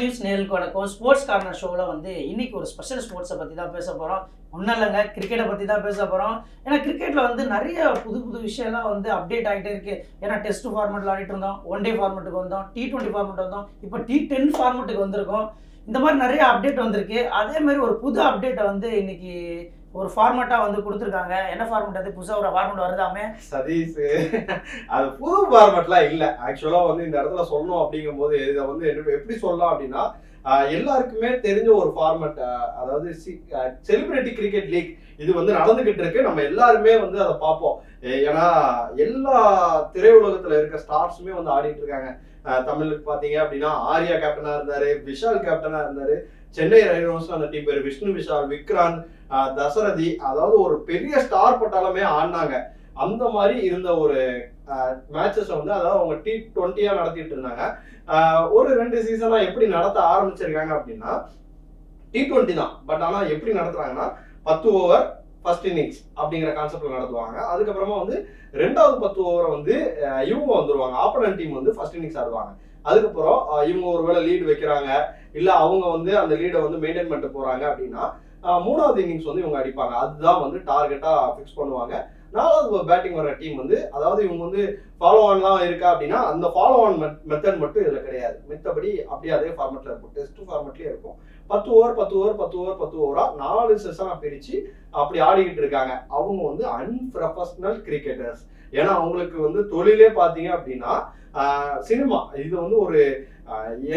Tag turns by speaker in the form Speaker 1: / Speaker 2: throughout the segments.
Speaker 1: News நேருக்கு வணக்கம் sports corner ஷோவில் வந்து இன்னைக்கு ஒரு ஸ்பெஷல் ஸ்போர்ட்ஸை பற்றி தான் பேச போகிறோம் ஒன்றும் இல்லைங்க கிரிக்கெட்டை பற்றி தான் பேச போகிறோம் ஏன்னா கிரிக்கெட்டில் வந்து நிறைய புது புது விஷயம்லாம் வந்து அப்டேட் ஆகிட்டே இருக்குது ஏன்னா டெஸ்ட் ஃபார்மெட்டில் ஆடிட்டு இருந்தோம் ஒன் டே ஃபார்மெட்டுக்கு வந்தோம் டி டுவெண்ட்டி ஃபார்மெட் வந்தோம் இப்போ டி டென் ஃபார்மெட்டுக்கு வந்திருக்கோம். இந்த மாதிரி நிறைய அப்டேட் வந்திருக்கு. அதே மாதிரி ஒரு புது அப்டேட்டை வந்து இன்னைக்கு ஒரு ஃபார்மெட்டாக வந்து கொடுத்துருக்காங்க. என்ன ஃபார்மெட் அது? புதுசாக ஒரு ஃபார்மெட் வருதாமே?
Speaker 2: சதீஷ். அது புது ஃபார்மெட்லாம் இல்லை. ஆக்சுவலாக வந்து இந்த இடத்துல சொல்லணும் அப்படிங்கும்போது இதை வந்து என்ன- எப்படி சொல்லலாம் அப்படின்னா எல்லாருக்குமே தெரிஞ்ச ஒரு ஃபார்மெட் அதாவது செலிபிரிட்டி கிரிக்கெட் லீக் இது வந்து நடந்துகிட்டு இருக்கு. நம்ம எல்லாருமே வந்து அதை பார்ப்போம். ஏன்னா எல்லா திரையுலகத்துல இருக்க ஸ்டார்ஸுமே வந்து ஆடிட்டு இருக்காங்க. தமிழுக்கு பாத்தீங்க அப்படின்னா ஆர்யா கேப்டனா இருந்தாரு விஷால் கேப்டனா இருந்தாரு சென்னை ரைனோஸ் அந்த டீம் பேர் விஷ்ணு விஷால் விக்ராந்த் தசரதி அதாவது ஒரு பெரிய ஸ்டார் பட்டாலுமே ஆடினாங்க. அந்த மாதிரி இருந்த ஒரு மேட்சஸ் வந்து அதாவது அவங்க டி டுவெண்ட்டியாக நடத்திட்டு இருந்தாங்க. ஒரு ரெண்டு சீசனாக எப்படி நடத்த ஆரம்பிச்சிருக்காங்க அப்படின்னா டி டுவெண்ட்டி தான். பட் ஆனால் எப்படி நடத்துறாங்கன்னா பத்து ஓவர் ஃபர்ஸ்ட் இன்னிங்ஸ் அப்படிங்கிற கான்செப்ட்ல நடத்துவாங்க. அதுக்கப்புறமா வந்து ரெண்டாவது பத்து ஓவரை வந்து இவங்க வந்துருவாங்க. ஆப்பனன்ட் டீம் வந்து ஃபர்ஸ்ட் இன்னிங்ஸ் ஆடுவாங்க. அதுக்கப்புறம் இவங்க ஒருவேளை லீடு வைக்கிறாங்க. இல்லை அவங்க வந்து அந்த லீடை வந்து மெயின்டைன் பண்ணிட்டு போறாங்க அப்படின்னா மூணாவது இன்னிங்ஸ் வந்து இவங்க அடிப்பாங்க. அதுதான் வந்து டார்கெட்டா ஃபிக்ஸ் பண்ணுவாங்க. நாலாவது பேட்டிங் வர டீம் வந்து அதாவது இவங்க வந்து ஃபாலோ ஆன்லாம் இருக்கா அப்படின்னா அந்த ஃபாலோ ஆன் மெத்தட் மட்டும் இதில் கிடையாது. மித்தபடி அப்படியே அதே ஃபார்மெட்ல இருக்கும். டெஸ்ட் ஃபார்மெட்லேயே இருக்கும். பத்து ஓவர் பத்து ஓவர் பத்து ஓவர் பத்து ஓவரா நாலு செஷனா பிரிச்சு அப்படி ஆடிக்கிட்டு இருக்காங்க. அவங்க வந்து அன்ப்ரொஃபஷனல் கிரிக்கெட்டர்ஸ் ஏன்னா அவங்களுக்கு வந்து தொழிலே பாத்தீங்க அப்படின்னா சினிமா இது வந்து ஒரு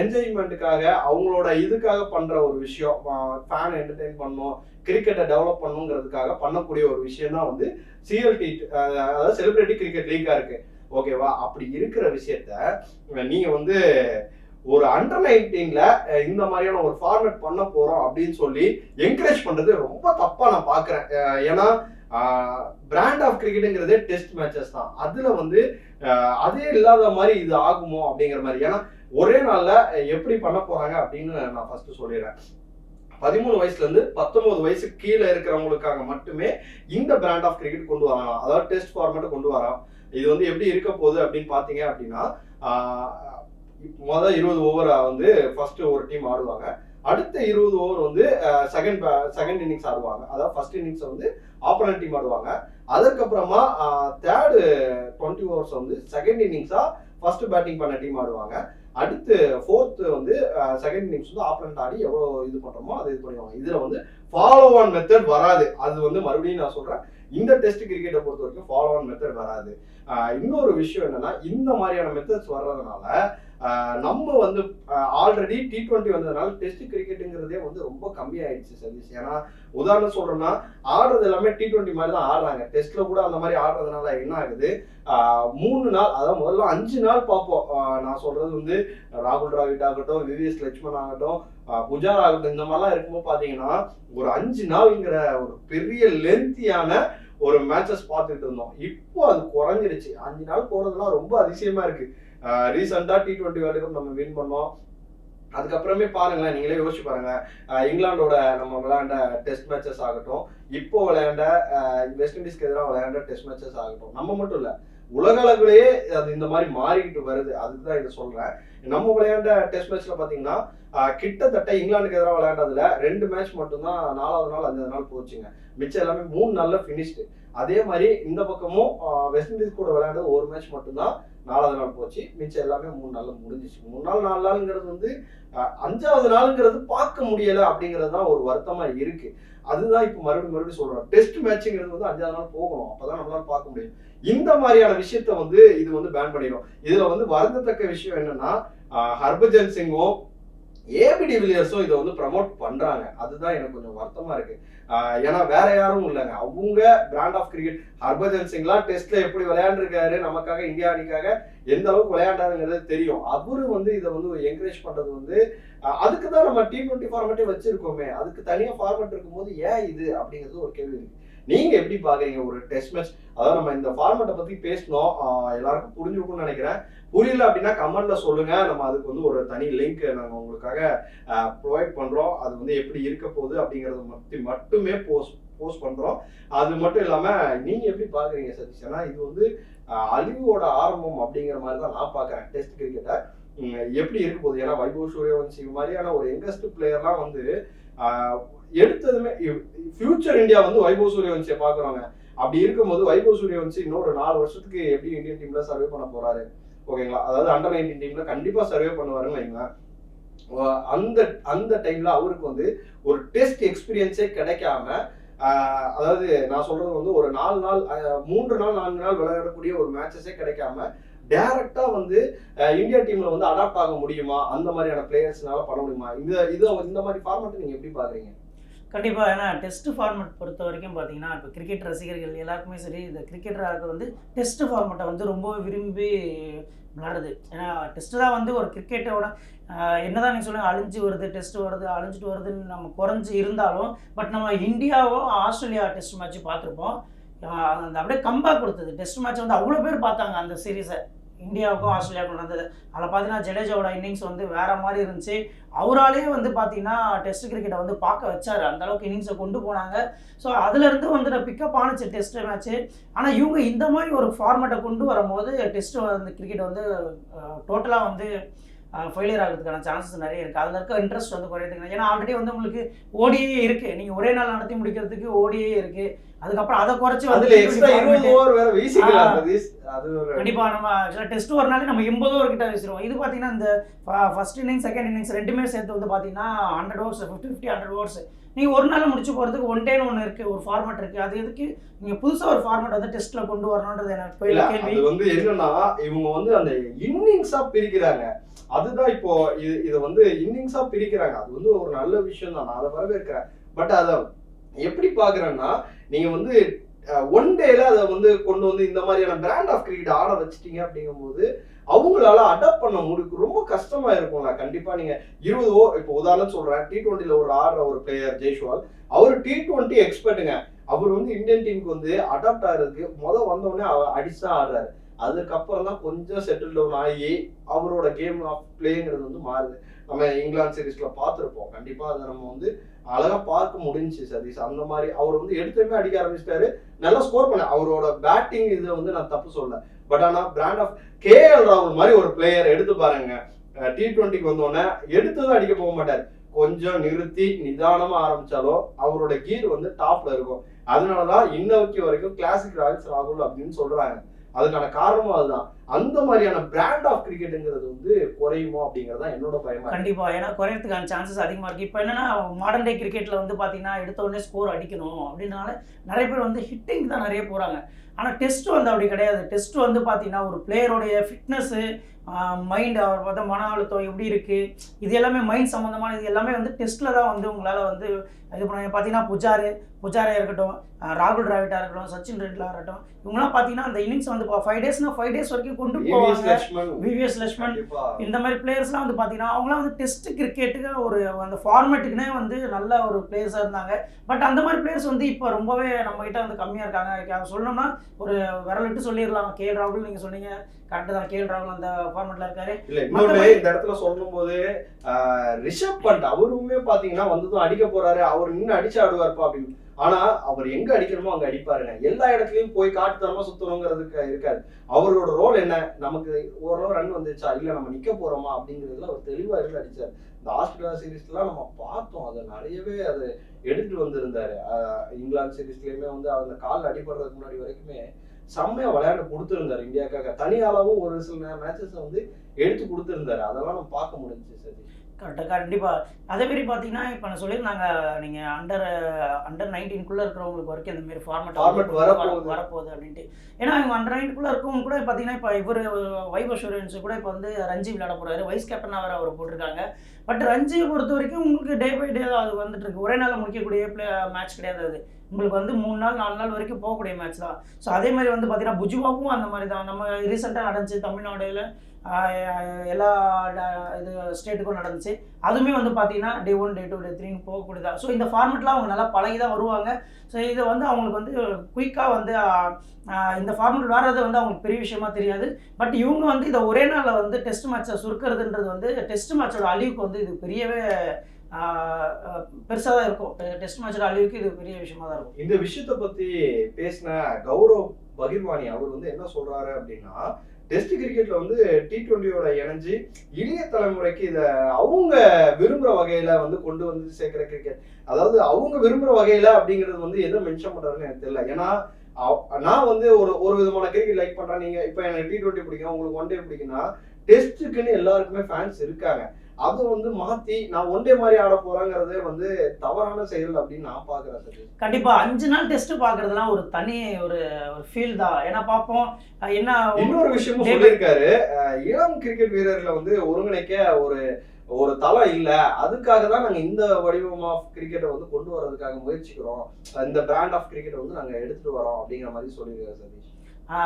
Speaker 2: என்ஜாய்மெண்ட்டுக்காக அவங்களோட இதுக்காக பண்ற ஒரு விஷயம். ஃபேன் என்டர்டெயின் பண்ணும் கிரிக்கெட்டை டெவலப் பண்ணுங்கிறதுக்காக பண்ணக்கூடிய ஒரு விஷயம் தான் வந்து சிஎல்டி அதாவது செலிபிரிட்டி கிரிக்கெட் லீக்கா இருக்கு. ஓகேவா அப்படி இருக்கிற விஷயத்த நீங்க வந்து ஒரு அண்டர் நைன்டீன்ல இந்த மாதிரியான ஒரு ஃபார்மேட் பண்ண போறோம் அப்படின்னு சொல்லி என்கரேஜ் பண்றது ரொம்ப தப்பா நான் பாக்குறேன் ஏன்னா பிராண்ட் ஆஃப் கிரிக்கெட்டுங்கிறதே டெஸ்ட் மேட்சஸ் தான். அதுல வந்து அதே இல்லாத மாதிரி இது ஆகுமோ அப்படிங்கிற மாதிரி. ஏன்னா ஒரே நாள்ல எப்படி பண்ண போறாங்க அப்படின்னு நான் ஃபர்ஸ்ட் சொல்லிடுறேன். பதிமூணு வயசுல இருந்து பத்தொன்பது வயசு கீழே இருக்கிறவங்களுக்காக மட்டுமே இந்த பிராண்ட் ஆஃப் கிரிக்கெட் கொண்டு வரலாம் அதாவது டெஸ்ட் ஃபார்மேட்டை கொண்டு வரோம் இது வந்து எப்படி இருக்க போகுது அப்படின்னு பாத்தீங்க அப்படின்னா மொதல் இருபது ஓவர் வந்து ஃபர்ஸ்ட் ஒரு டீம் ஆடுவாங்க. அடுத்த இருபது ஓவர் வந்து செகண்ட் செகண்ட் இன்னிங்ஸ் ஆடுவாங்க. அதாவது ஃபர்ஸ்ட் இன்னிங்ஸ் வந்து ஆப்போனன்ட் டீம் ஆடுவாங்க. அதுக்கப்புறமா தேர்டு டுவெண்ட்டி ஓவர்ஸ் வந்து செகண்ட் இன்னிங்ஸா ஃபர்ஸ்ட் பேட்டிங் பண்ண டீம் ஆடுவாங்க. அடுத்து ஃபோர்த் வந்து செகண்ட் இன்னிங்ஸ் வந்து ஆப்பனண்ட் ஆடி எவ்வளோ இது பண்ணுறோமோ அதை இது பண்ணுவாங்க இதில் வந்து ஃபாலோ ஆன் மெத்தட் வராது. அது வந்து மறுபடியும் நான் சொல்கிறேன் இந்த டெஸ்ட் கிரிக்கெட்டை பொறுத்த வரைக்கும் ஃபாலோ ஆன் மெத்தட் வராது. இன்னொரு விஷயம் என்னன்னா இந்த மாதிரியான மெத்தட்ஸ் வர்றதுனால நம்ம வந்து ஆல்ரெடி டி டுவெண்ட்டி வந்ததுனால டெஸ்ட் கிரிக்கெட்டுங்கிறதே வந்து ரொம்ப கம்மியாயிடுச்சு சதீஷ். ஏன்னா உதாரணம் சொல்றோம்னா ஆடுறது எல்லாமே டி டுவெண்ட்டி மாதிரி தான் ஆடுறாங்க டெஸ்ட்ல கூட அந்த மாதிரி ஆடுறதுனால என்ன ஆகுது? மூணு நாள் அதாவது முதல்ல அஞ்சு நாள் பார்ப்போம். நான் சொல்றது வந்து ராகுல் டிராவிட் ஆகட்டும் விவிஎஸ் லட்சுமண் ஆகட்டும் புஜார் ஆகட்டும் இந்த மாதிரிலாம் இருக்கும்போது பாத்தீங்கன்னா ஒரு அஞ்சு நாள்ங்கிற ஒரு பெரிய லென்த்தியான ஒரு மேட்சஸ் பார்த்துட்டு இருந்தோம். இப்போ அது குறைஞ்சிருச்சு. அஞ்சு நாள் போறதுலாம் ரொம்ப அதிசயமா இருக்கு. ரீசெண்டாக டி டுவெண்ட்டி வேர்ல்டு கப் நம்ம வின் பண்ணோம். அதுக்கப்புறமே பாருங்களேன் நீங்களே யோசிச்சு பாருங்க. இங்கிலாண்டோட இங்கிலாந்தோட நம்ம விளையாண்ட டெஸ்ட் மேட்சஸ் ஆகட்டும் இப்போ விளையாண்ட வெஸ்ட் இண்டீஸ்க்கு எதிராக விளையாண்ட டெஸ்ட் மேட்சஸ் ஆகட்டும். நம்ம மட்டும் இல்லை உலக அளவிலேயே அது இந்த மாதிரி மாறிக்கிட்டு வருது. அதுக்கு தான் இதை சொல்றேன். நம்ம விளையாண்ட டெஸ்ட் மேட்ச்ல பாத்தீங்கன்னா கிட்டத்தட்ட இங்கிலாந்துக்கு எதிராக விளையாண்டதுல ரெண்டு மேட்ச் மட்டும்தான் நாலாவது நாள் அஞ்சாவது நாள் போச்சுங்க. மிச்சம் எல்லாமே மூணு நாள்ல ஃபினிஷ்டு அதே மாதிரி இந்த பக்கமும் வெஸ்ட் இண்டீஸ் கூட விளையாண்டது ஒரு மேட்ச் மட்டும்தான். நாலாவது நாள் போச்சு. மிச்சம் எல்லாமே மூணு நாள்ல முடிஞ்சிச்சு. மூணு நாள் நாலு நாளுங்கிறது வந்து அஞ்சாவது நாளுங்கிறது பார்க்க முடியல அப்படிங்கிறது தான் ஒரு வருத்தமா இருக்கு. அதுதான் இப்போ மறுபடியும் மறுபடியும் சொல்றோம் டெஸ்ட் மேட்சுங்கிறது வந்து அஞ்சாவது நாள் போகணும். அப்பதான் நம்மளால பார்க்க முடியும். இந்த மாதிரியான விஷயத்த வந்து இது வந்து பேன் பண்ணிடும் இதுல வந்து வருந்தத்தக்க விஷயம் என்னன்னா ஹர்பஜன் சிங்கும் ஏபி டிவிலியர்ஸும் இதை வந்து ப்ரமோட் பண்றாங்க. அதுதான் எனக்கு கொஞ்சம் வருத்தமா இருக்கு. ஏன்னா வேற யாரும் இல்லைங்க. அவங்க பிராண்ட் ஆஃப் கிரிக்கெட் ஹர்பஜன் சிங்லாம் டெஸ்ட்ல எப்படி விளையாண்டுருக்காரு நமக்காக இந்தியா அணிக்காக எந்த அளவுக்கு விளையாண்டாருங்கிறது தெரியும். அவரு வந்து இதை வந்து என்கரேஜ் பண்றது வந்து அதுக்கு தான் நம்ம டி டுவெண்ட்டி ஃபார்மேட்டே வச்சிருக்கோமே. அதுக்கு தனியாக ஃபார்மேட் இருக்கும்போது ஏன் இது? அப்படிங்கிறது ஒரு கேள்வி இருக்கு. நீங்க எப்படி பாக்குறீங்க ஒரு டெஸ்ட் மேட்ச் அதாவது நம்ம இந்த ஃபார்மேட்டை பத்தி பேசணும். எல்லாருக்கும் புரிஞ்சிருக்கும்னு நினைக்கிறேன். புரியல அப்படின்னா கமெண்ட்ல சொல்லுங்க. நம்ம அதுக்கு வந்து ஒரு தனி லிங்க் நாங்கள் உங்களுக்காக ப்ரொவைட் பண்றோம். அது வந்து எப்படி இருக்க போகுது அப்படிங்கறத பத்தி மட்டுமே போஸ்ட் போஸ்ட் பண்றோம். அது மட்டும் இல்லாம நீங்க எப்படி பாக்குறீங்க சதீஷ்? ஏன்னா இது வந்து அழிவோட ஆரம்பம் அப்படிங்கிற மாதிரி தான் நான் பாக்குறேன் டெஸ்ட் கிரிக்கெட்டை எப்படி இருக்க போகுது? ஏன்னா வைபவ் சூரியவன்சி மாதிரியான ஒரு யங்கஸ்ட் பிளேயர்லாம் வந்து எடுத்ததுமே ஃபியூச்சர் இந்தியா வந்து வைபவ் சூரியவன்சியை பாக்குறாங்க அப்படி இருக்கும்போது வைபவ் சூரியவன்சி இன்னொரு நாலு வருஷத்துக்கு எப்படி இந்தியன் டீம்ல சர்வே பண்ண போறாரு? ஓகேங்களா? அதாவது அண்டர் நைன்டீன் டீம்ல கண்டிப்பா சர்வே பண்ணுவாருன்னு வைங்களேன். அந்த அந்த டைம்ல அவருக்கு வந்து ஒரு டெஸ்ட் எக்ஸ்பீரியன்ஸே கிடைக்காம அதாவது நான் சொல்றது வந்து ஒரு நாலு நாள் மூன்று நாள் நான்கு நாள் விளையாடக்கூடிய ஒரு மேட்சஸே கிடைக்காம டைரக்டா வந்து இந்தியா டீம்ல வந்து அடாப்ட் ஆக முடியுமா? அந்த மாதிரியான பிளேயர்ஸ்னால பண்ண முடியுமா? இந்த இது இந்த மாதிரி ஃபார்மேட் நீங்க எப்படி பாக்குறீங்க
Speaker 1: கண்டிப்பாக ஏன்னா டெஸ்ட் ஃபார்மெட் பொறுத்த வரைக்கும் பார்த்தீங்கன்னா இப்போ கிரிக்கெட் ரசிகர்கள் எல்லாருக்குமே சரி இந்த கிரிக்கெட்டராக வந்து டெஸ்ட் ஃபார்மெட்டை வந்து ரொம்ப விரும்பி விளாடுது ஏன்னா டெஸ்ட்டு தான் வந்து ஒரு கிரிக்கெட்டோட என்னதான் நீங்கள் சொல்லுங்கள் அழிஞ்சு வருது டெஸ்ட் வருது அழிஞ்சிட்டு வருதுன்னு நம்ம குறைஞ்சி இருந்தாலும் பட் நம்ம இந்தியாவோ ஆஸ்திரேலியா டெஸ்ட் மேட்ச் பார்த்துருப்போம் அந்த அப்படியே கம்பேக் கொடுத்தது. டெஸ்ட் மேட்ச் வந்து அவ்வளோ பேர் பார்த்தாங்க அந்த சீரீஸை இந்தியாவுக்கும் ஆஸ்திரேலியாவுக்கும் நடந்தது. அதில் பார்த்தீங்கன்னா ஜடேஜாவோட இன்னிங்ஸ் வந்து வேற மாதிரி இருந்துச்சு. அவராலே வந்து பார்த்தீங்கன்னா டெஸ்ட் கிரிக்கெட்டை வந்து பார்க்க வச்சார். அந்த அளவுக்கு இன்னிங்ஸை கொண்டு போனாங்க. ஸோ அதுலேருந்து வந்து பிக்கப் ஆனுச்சு டெஸ்ட் மேட்ச்சு ஆனால் இவங்க இந்த மாதிரி ஒரு ஃபார்மேட்டை கொண்டு வரும்போது டெஸ்ட் வந்து கிரிக்கெட் வந்து டோட்டலாக வந்து ஃபெயிலியர் ஆகிறதுக்கான சான்சஸ் நிறைய இருக்குது அதில் இருக்க இன்ட்ரெஸ்ட் வந்து குறையிறதுக்கு ஏன்னா ஆல்ரெடி வந்து உங்களுக்கு ஓடியே இருக்குது நீங்கள் ஒரே நாள் நடத்தி முடிக்கிறதுக்கு ஓடியே இருக்குது அதுக்கப்புறம் அதை குறைச்சி வந்து
Speaker 2: ஓவர் வேற வீசிக்கலாம் சதீஷ். அது ஒரு
Speaker 1: கண்டிப்பா நம்ம ஆக்சுவலாக டெஸ்ட் நாள் நம்ம எண்பது ஓவர் கிட்ட வீசிடுவோம். இது பார்த்தீங்கன்னா இந்த ஃபர்ஸ்ட் இன்னிங்ஸ் செகண்ட் இன்னிங்ஸ் ரெண்டுமே சேர்த்து வந்து பார்த்தீங்கன்னா hundred overs fifty fifty hundred overs நீங்கள் ஒரு நாள் முடிச்சு போகிறதுக்கு ஒன் டேன்னு ஒன்று இருக்குது ஒரு ஃபார்மேட் இருக்குது அது எதுக்கு? நீங்கள் புதுசாக ஒரு ஃபார்மேட் வந்து டெஸ்ட்டில் கொண்டு வரணுன்றது எனக்கு கேள்வி.
Speaker 2: வந்து என்னன்னா இவங்க வந்து அந்த இன்னிங்ஸா பிரிக்கிறாங்க. அதுதான் இப்போ இது இதை வந்து இன்னிங்ஸா பிரிக்கிறாங்க. அது வந்து ஒரு நல்ல விஷயம் தான் நான் அதை வரவேற்கிறேன். பட் அதை எப்படி பாக்குறேன்னா நீங்க வந்து ஒன் டேல அதை வந்து கொண்டு வந்து இந்த மாதிரியான பிராண்ட் ஆஃப் கிரிக்கெட் ஆட வச்சிட்டீங்க அப்படிங்கும்போது அவங்களால அடாப்ட் பண்ண முடிக்கு ரொம்ப கஷ்டமா இருக்கும்ல. கண்டிப்பா நீங்க இருபது ஓ இப்போ உதாரணம் சொல்றேன். டி டுவெண்ட்டில ஒரு ஆடுற ஒரு பிளேயர் ஜெய்ஷ்வால் அவர் டி டுவெண்ட்டி எக்ஸ்பர்ட்டுங்க அவர் வந்து இந்தியன் டீமுக்கு வந்து அடாப்ட் ஆகிறதுக்கு முத வந்தவொடனே அவர் அடிச்சா ஆடுறாரு. அதுக்கப்புறம் தான் கொஞ்சம் செட்டில் டவுன் ஆகி அவரோட கேம் ஆஃப் பிளேங்கிறது வந்து மாறுது. நம்ம இங்கிலாந்து சீரீஸ்ல பார்த்துருப்போம். கண்டிப்பா அதை நம்ம வந்து அழகா பார்க்க முடிஞ்சுச்சு சதீஷ். அந்த மாதிரி அவர் வந்து எடுத்துமே அடிக்க ஆரம்பிச்சிட்டாரு. நல்லா ஸ்கோர் பண்ண அவரோட பேட்டிங் இதை வந்து நான் தப்பு சொல்ல பட் ஆனா பிராண்ட் ஆஃப் கே எல் ராகுல் மாதிரி ஒரு பிளேயர் எடுத்து பாருங்க. டி ட்வெண்ட்டிக்கு வந்தோடனே எடுத்ததும் அடிக்க போக மாட்டார். கொஞ்சம் நிறுத்தி நிதானமா ஆரம்பிச்சாலும் அவரோட கீர் வந்து டாப்ல இருக்கும். அதனாலதான் இன்ன வரைக்கும் வரைக்கும் கிளாசிக் ராயல்ஸ் ராகுல் அப்படின்னு சொல்றாங்க. அதுக்கான காரணமும் அதுதான். அந்த மாதிரியான பிராண்ட் ஆஃப் கிரிக்கெட்டுங்கிறது வந்து குறையுமோ அப்படிங்கிறது தான் என்னோட பயமா கண்டிப்பாக
Speaker 1: கண்டிப்பா. ஏன்னா குறையறதுக்கான சான்சஸ் அதிகமாக இருக்குது இப்போ என்னன்னா மாடர்ன் டே கிரிக்கெட்டில் வந்து பார்த்தீங்கன்னா எடுத்த உடனே ஸ்கோர் அடிக்கணும் அப்படின்னால நிறைய பேர் வந்து ஹிட்டிங் தான் நிறைய போகிறாங்க ஆனால் டெஸ்ட் வந்து அப்படி கிடையாது. டெஸ்ட் வந்து பார்த்தீங்கன்னா ஒரு பிளேயருடைய ஃபிட்னஸ்ஸு மைண்ட் அவர் பார்த்தா மன அழுத்தம் எப்படி இருக்குது இது எல்லாமே மைண்ட் சம்மந்தமான இது எல்லாமே வந்து டெஸ்ட்டில் தான் வந்து உங்களால் வந்து இது பண்ண பார்த்தீங்கன்னா புஜாரு புஜாரா இருக்கட்டும் ராகுல் டிராவிட்டாக இருக்கட்டும் சச்சின் ரெட்லா இருக்கட்டும் இவங்களாம் பார்த்தீங்கன்னா அந்த இன்னிங்ஸ் வந்து ஃபைவ் டேஸ்னால் ஃபைவ் டேஸ் வரைக்கும் கொண்டு போவாங்க. விவிஎஸ் லட்சுமண் இந்த மாதிரி பிளேயர்ஸ்லாம் வந்து பார்த்தீங்கன்னா அவங்களாம் வந்து டெஸ்ட் கிரிக்கெட்டுக்கு ஒரு அந்த ஃபார்மேட்டுக்குனே வந்து நல்ல ஒரு பிளேயர்ஸாக இருந்தாங்க. பட் அந்த மாதிரி பிளேயர்ஸ் வந்து இப்போ ரொம்பவே நம்ம கிட்ட வந்து கம்மியாக இருக்காங்க. சொல்லணும்னா ஒரு விரலிட்டு சொல்லிடலாம். கே ராகுல் நீங்கள் சொன்னீங்க. கரெக்டு தான்? கே எல் ராகுல் அந்த ஃபார்மேட்டில் இருக்காரு.
Speaker 2: இல்ல இன்னொன்னு இந்த இடத்துல சொல்லும் போது ரிஷப் பண்ட் அவருமே பாத்தீங்கன்னா வந்ததும் அடிக்க போறாரு. அவர் நின்று அடிச்சு ஆடுவார்ப்பா அப்படின்னு. ஆனா அவர் எங்க அடிக்கணுமோ அங்க அடிப்பாருங்க. எல்லா இடத்துலயும் போய் காட்டுத்தனமா சுத்தணுங்கிறதுக்கு இருக்காது அவரோட ரோல் என்ன? நமக்கு ஓரளவு ரன் வந்துச்சா இல்ல நம்ம நிக்க போறோமா? அப்படிங்கிறதுல அவர் தெளிவா இருந்து அடிச்சார் இந்த ஆஸ்திரேலியா சீரீஸ்லாம் நம்ம பார்த்தோம். அதை நிறையவே அது எடுத்துட்டு வந்திருந்தாரு. ஆஹ் இங்கிலாந்து சீரீஸ்லயுமே வந்து அந்த கால் அடிபடுறதுக்கு முன்னாடி வரைக்குமே செம்மையா விளையாண்டு கொடுத்துருந்தாரு இந்தியாக்காக தனியாளாவும் ஒரு சில மேட்சஸ் வந்து எடுத்து கொடுத்துருந்தாரு. அதெல்லாம் நம்ம பார்க்க முடிஞ்சுச்சு சரி
Speaker 1: கரெக்டாக கண்டிப்பாக அதே மாதிரி பார்த்தீங்கன்னா இப்போ நான் சொல்லியிருந்தாங்க நீங்கள் அண்டர் அண்டர் நைன்டீன்குள்ளே இருக்கிறவங்களுக்கு வரைக்கும் இந்த மாதிரி ஃபார்மேட்
Speaker 2: Format வரப்போகுது.
Speaker 1: வரப்போகுது அப்படின்ட்டு. ஏன்னா இவங்க அண்டர் நைன்டீன்குள்ளே இருக்கவங்க கூட பார்த்தீங்கன்னா இப்போ இவர் வைபவ் சூரியன்ஸ் கூட இப்போ வந்து ரஞ்சி விளையாட போகிறாரு வைஸ் கேப்டனாக வேறு அவர் போட்டிருக்காங்க. பட் ரஞ்சியை பொறுத்த வரைக்கும் உங்களுக்கு டே பை டே அது வந்துட்டு இருக்கு. ஒரே நாளில் முடிக்கக்கூடிய பிளே மேட்ச் கிடையாது அது. உங்களுக்கு வந்து மூணு நாள் நாலு நாள் வரைக்கும் போகக்கூடிய மேட்ச் தான். ஸோ அதே மாதிரி வந்து பார்த்தீங்கன்னா புஜுவாவும் அந்த மாதிரி தான் நம்ம ரீசெண்டாக நடந்துச்சு தமிழ்நாடுல எல்லா இது ஸ்டேட்டுக்கும் நடந்துச்சு. அதுவுமே வந்து பார்த்தீங்கன்னா டே ஒன் டே டூ டே த்ரீன்னு போகக்கூடியதா. ஸோ இந்த ஃபார்மெட்லாம் அவங்க நல்லா பழகி தான் வருவாங்க. ஸோ இது வந்து அவங்களுக்கு வந்து குயிக்காக வந்து இந்த ஃபார்மெட் வர்றது வந்து அவங்களுக்கு பெரிய விஷயமா தெரியாது. பட் இவங்க வந்து இதை ஒரே நாளில் வந்து டெஸ்ட் மேட்சை சுருக்கிறதுன்றது வந்து டெஸ்ட் மேட்சோட அழிவுக்கு வந்து இது பெரியவே பெருசாக தான் இருக்கும். டெஸ்ட் மேட்சோட அழிவுக்கு இது பெரிய விஷயமா தான் இருக்கும்.
Speaker 2: இந்த விஷயத்தை பற்றி பேசின கௌரவ் பகிர்வாணி அவர் வந்து என்ன சொல்கிறாரு அப்படின்னா டெஸ்ட் கிரிக்கெட்ல வந்து டி டுவெண்ட்டியோட இணைஞ்சு இளைய தலைமுறைக்கு இத அவங்க விரும்புற வகையில வந்து கொண்டு வந்து சேர்க்கிற கிரிக்கெட் அதாவது அவங்க விரும்புற வகையில அப்படிங்கிறது வந்து எதை மென்ஷன் பண்றாருன்னு எனக்கு தெரியல. ஏன்னா நான் வந்து ஒரு ஒரு விதமான கிரிக்கெட் லைக் பண்றேன். நீங்க இப்ப எனக்கு டி ட்வெண்ட்டி பிடிக்கும் உங்களுக்கு ஒன் டே பிடிக்கும்னா டெஸ்ட்டுக்குன்னு எல்லாருக்குமே ஃபேன்ஸ் இருக்காங்க. அதை வந்து மாத்தி நான் ஒன் டே மாதிரி ஆட போறேங்கிறதே வந்து தவறான செயல் அப்படின்னு நான் பாக்குறேன் சரி
Speaker 1: கண்டிப்பா அஞ்சு நாள் டெஸ்ட் பார்க்கறதுலாம் ஒரு தனி ஒரு ஒரு ஃபீல் தான். ஏன்னா பார்ப்போம் என்ன
Speaker 2: இன்னொரு விஷயமும்
Speaker 1: David-
Speaker 2: சொல்லியிருக்காரு. இளம் கிரிக்கெட் வீரர்களை வந்து ஒருங்கிணைக்க ஒரு ஒரு தளம் இல்ல. அதுக்காக தான் நாங்க இந்த வடிவம் ஆஃப் கிரிக்கெட்டை வந்து கொண்டு வர்றதுக்காக முயற்சிக்கிறோம். இந்த பிராண்ட் ஆஃப் கிரிக்கெட்டை வந்து நாங்க எடுத்துட்டு வரோம் அப்படிங்கிற மாதிரி சொல்லியிருக்காரு சதீஷ்.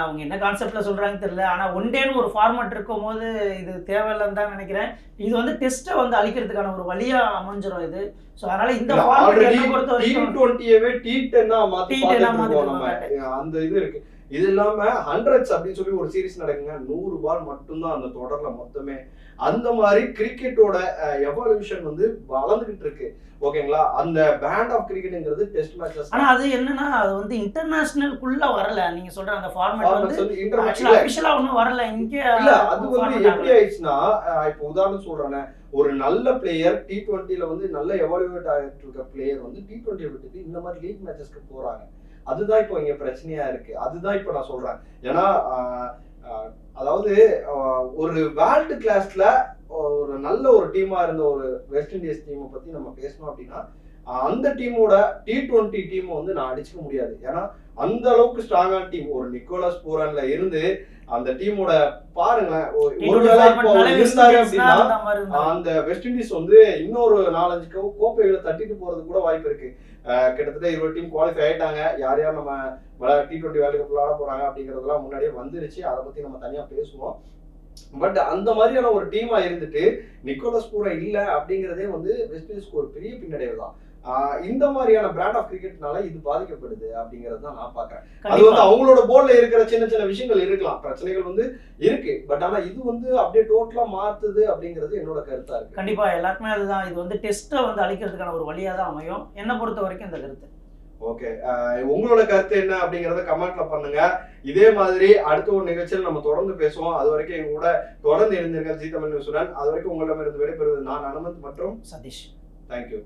Speaker 1: அவங்க என்ன கான்செப்ட்ல சொல்றாங்கன்னு தெரியல. ஆனா ஒன் டேன்னு ஒரு ஃபார்மட் இருக்கும் போது இது தேவையில்லைன்னு தான் நினைக்கிறேன். இது வந்து டெஸ்ட்டை வந்து அழிக்கிறதுக்கான ஒரு வழியா அமைஞ்சிரும் இது. ஸோ அதனால இந்த ஃபார்மட் என்ன பொறுத்த
Speaker 2: டி
Speaker 1: வரைக்கும்
Speaker 2: டுவெண்ட்டியவே டி டென்னா மாத்தி
Speaker 1: T10 ஆ
Speaker 2: பார்த்துட்டு இருக்கோம்
Speaker 1: மாத்திட்டு
Speaker 2: நம்ம அந்த இது இருக்கு. இது இல்லாம ஹண்ட்ரட்ஸ் அப்படின்னு சொல்லி ஒரு சீரிஸ் நடக்குங்க. நூறு பால் மட்டும்தான் அந்த தொடர்ல மொத்தமே. அந்த மாதிரி கிரிக்கெட்டோட எவல்யூஷன் வந்து வளர்ந்துகிட்டு இருக்கு. ஓகேங்களா? அந்த பேண்ட் ஆஃப் கிரிக்கெட்ங்கிறது டெஸ்ட் மேட்சஸ்
Speaker 1: ஆனா அது என்னன்னா அது வந்து இன்டர்நேஷனல்குள்ள வரல. நீங்க சொல்ற அந்த ஃபார்மட் வந்து
Speaker 2: இன்டர்நேஷனல்
Speaker 1: அபிஷியலா ஒன்றும் வரல. இங்க
Speaker 2: இல்ல அது வந்து எப்படி ஆயிடுச்சுன்னா இப்போ உதாரணம் சொல்றேனே. ஒரு நல்ல பிளேயர் டி டுவெண்ட்டில வந்து நல்ல எவாலுவேட் ஆகிட்டு இருக்க பிளேயர் வந்து டி டுவெண்ட்டியை விட்டுட்டு இந்த மாதிரி லீக் மேட்சஸ்க்கு போறாங்க. அதுதான் இப்போ இங்க பிரச்சனையா இருக்கு. அதுதான் இப்போ நான் சொல்றேன். ஏன்னா அதாவது ஒரு வேர்ல்டு கிளாஸ்ல ஒரு நல்ல ஒரு டீமா இருந்த ஒரு வெஸ்ட் இண்டீஸ் டீமை பத்தி நம்ம பேசணும் அப்படின்னா அந்த டீமோட டி டுவெண்ட்டி டீமை வந்து நான் அடிச்சுக்க முடியாது. ஏன்னா அந்த அளவுக்கு ஸ்ட்ராங்கான டீம் ஒரு நிக்கோலஸ் பூரன்ல இருந்து அந்த டீமோட பாருங்களேன் ஒருவேளை இருந்தாரு அப்படின்னா அந்த வெஸ்ட் இண்டீஸ் வந்து இன்னொரு நாலஞ்சு கோப்பைகளை தட்டிட்டு போறது கூட வாய்ப்பு இருக்கு. கிட்டத்தட்ட இருபது டீம் குவாலிஃபை ஆயிட்டாங்க. யார் யார் நம்ம டி டுவெண்ட்டி வேர்ல்டு கப் விளையாட போறாங்க அப்படிங்கறதெல்லாம் முன்னாடியே வந்துருச்சு. அதை பத்தி நம்ம தனியா பேசுவோம். பட் அந்த மாதிரியான ஒரு டீமா இருந்துட்டு நிக்கோலஸ் பூரா இல்ல அப்படிங்கறதே வந்து வெஸ்ட் இண்டீஸ்க்கு ஒரு பெரிய பின்னடைவு தான் இந்த மாதிரியான பிராண்ட் ஆஃப் கிரிக்கெட்னால இது பாதிக்கப்படுது அப்படிங்கறது தான் நான் பாக்குறேன் அது வந்து அவங்களோட போர்ட்ல இருக்கிற சின்ன சின்ன விஷயங்கள் இருக்கலாம். பிரச்சனைகள் வந்து இருக்கு. பட் ஆனா இது வந்து அப்படியே டோட்டலா மாத்துது அப்படிங்கிறது என்னோட கருத்தா இருக்கு.
Speaker 1: கண்டிப்பா எல்லாருக்குமே அதுதான். இது வந்து டெஸ்ட்டை வந்து அழிக்கிறதுக்கான ஒரு வழியா தான் அமையும். என்னை பொறுத்த வரைக்கும் இந்த கருத்து.
Speaker 2: ஓகே உங்களோட கருத்து என்ன அப்படிங்கறத கமெண்ட்ல பண்ணுங்க. இதே மாதிரி அடுத்த ஒரு நிகழ்ச்சியில் நம்ம தொடர்ந்து பேசுவோம். அது வரைக்கும் எங்க கூட தொடர்ந்து இருந்திருக்க ஜி தமிழ் நியூஸுடன் அது வரைக்கும் உங்களிடமிருந்து விடைபெறுவது நான் அனுமந்த் மற்றும்
Speaker 1: சதீஷ்.
Speaker 2: தேங்க்யூ